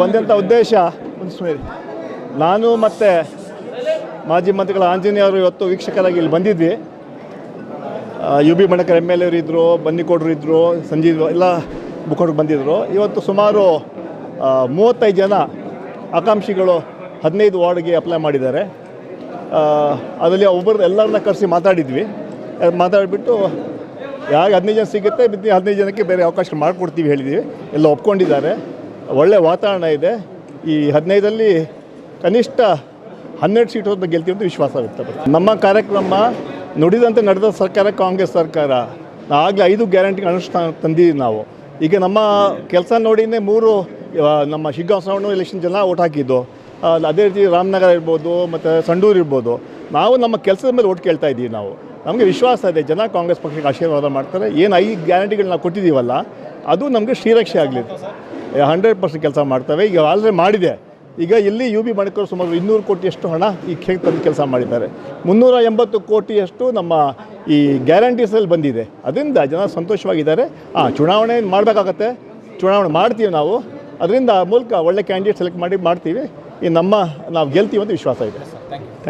ಬಂದಂಥ ಉದ್ದೇಶ ನಾನು ಮತ್ತು ಮಾಜಿ ಮಂತ್ರಿಗಳ ಆಂಜನೇಯ ಅವರು ಇವತ್ತು ವೀಕ್ಷಕರಾಗಿ ಇಲ್ಲಿ ಬಂದಿದ್ವಿ. U B Manakar M L ಎರು ಇದ್ದರು ಬನ್ನಿಕೋಡ್ರು ಇದ್ದರು ಸಂಜೀವ್ ಎಲ್ಲ ಮುಖಂಡರು ಬಂದಿದ್ರು. ಇವತ್ತು ಸುಮಾರು ಮೂವತ್ತೈದು ಜನ ಆಕಾಂಕ್ಷಿಗಳು ಹದಿನೈದು ವಾರ್ಡ್ಗೆ ಅಪ್ಲೈ ಮಾಡಿದ್ದಾರೆ. ಅದರಲ್ಲಿ ಒಬ್ಬರು ಎಲ್ಲರನ್ನ ಕರೆಸಿ ಮಾತಾಡಿದ್ವಿ. ಮಾತಾಡಿಬಿಟ್ಟು ಯಾವಾಗ ಹದಿನೈದು ಜನ ಸಿಗುತ್ತೆ ಬಿದ್ದು ಹದಿನೈದು ಜನಕ್ಕೆ ಬೇರೆ ಅವಕಾಶ ಮಾಡಿಕೊಡ್ತೀವಿ ಹೇಳಿದ್ದೀವಿ ಎಲ್ಲ ಒಪ್ಕೊಂಡಿದ್ದಾರೆ. ಒಳ್ಳೆಯ ವಾತಾವರಣ ಇದೆ. ಈ ಹದಿನೈದಲ್ಲಿ ಕನಿಷ್ಠ ಹನ್ನೆರಡು ಸೀಟ್ ಅಂತ ಗೆಲ್ತೀವಿ ಅಂತ ವಿಶ್ವಾಸ ವ್ಯಕ್ತಪಡಿಸ್ತೀವಿ ನಮ್ಮ ಕಾರ್ಯಕ್ರಮ ನುಡಿದಂತೆ ನಡೆದ ಸರ್ಕಾರ, ಕಾಂಗ್ರೆಸ್ ಸರ್ಕಾರ. ಆಗಲೇ ಐದು ಗ್ಯಾರಂಟಿ ಅನುಷ್ಠಾನ ತಂದಿದ್ದೀವಿ ನಾವು. ಈಗ ನಮ್ಮ ಕೆಲಸ ನೋಡಿನೇ ಮೂರು ನಮ್ಮ ಶಿಗ್ಗಾಂವ್ ಸಾವಣ್ಣ ಎಲೆಕ್ಷನ್ ಜನ ಓಟ್ ಹಾಕಿದ್ದು. ಅದೇ ರೀತಿ ರಾಮನಗರ ಇರ್ಬೋದು, ಮತ್ತು ಸಂಡೂರು ಇರ್ಬೋದು. ನಾವು ನಮ್ಮ ಕೆಲಸದ ಮೇಲೆ ಓಟ್ ಕೇಳ್ತಾ ಇದ್ದೀವಿ ನಾವು. ನಮಗೆ ವಿಶ್ವಾಸ ಇದೆ, ಜನ ಕಾಂಗ್ರೆಸ್ ಪಕ್ಷಕ್ಕೆ ಆಶೀರ್ವಾದ ಮಾಡ್ತಾರೆ. ಏನು ಐದು ಗ್ಯಾರಂಟಿಗಳು ನಾವು ಕೊಟ್ಟಿದ್ದೀವಲ್ಲ, ಅದು ನಮಗೆ ಶ್ರೀರಕ್ಷೆ ಆಗಲಿ ಹಂಡ್ರೆಡ್ ಪರ್ಸೆಂಟ್ ಕೆಲಸ ಮಾಡ್ತವೆ. ಈಗ ಆಲ್ರೆಡಿ ಮಾಡಿದೆ. ಈಗ ಇಲ್ಲಿ ಯು ಬಿ ಮಣಿಕರು ಸುಮಾರು ಇನ್ನೂರು ಕೋಟಿಯಷ್ಟು ಹಣ ಈ ಕ್ಷೇತ್ರದಲ್ಲಿ ಕೆಲಸ ಮಾಡಿದ್ದಾರೆ. ಮುನ್ನೂರ ಎಂಬತ್ತು ಕೋಟಿಯಷ್ಟು ನಮ್ಮ ಈ ಗ್ಯಾರಂಟೀಸಲ್ಲಿ ಬಂದಿದೆ. ಅದರಿಂದ ಜನ ಸಂತೋಷವಾಗಿದ್ದಾರೆ. ಹಾಂ ಚುನಾವಣೆ ಮಾಡಬೇಕಾಗತ್ತೆ. ಚುನಾವಣೆ ಮಾಡ್ತೀವಿ ನಾವು. ಅದರಿಂದ ಆ ಮೂಲಕ ಒಳ್ಳೆ ಕ್ಯಾಂಡಿಡೇಟ್ ಸೆಲೆಕ್ಟ್ ಮಾಡಿ, ಮಾಡ್ತೀವಿ. ಈ ನಮ್ಮ, ನಾವು ಗೆಲ್ತೀವಿ ಅಂತ ವಿಶ್ವಾಸ ಇದೆ.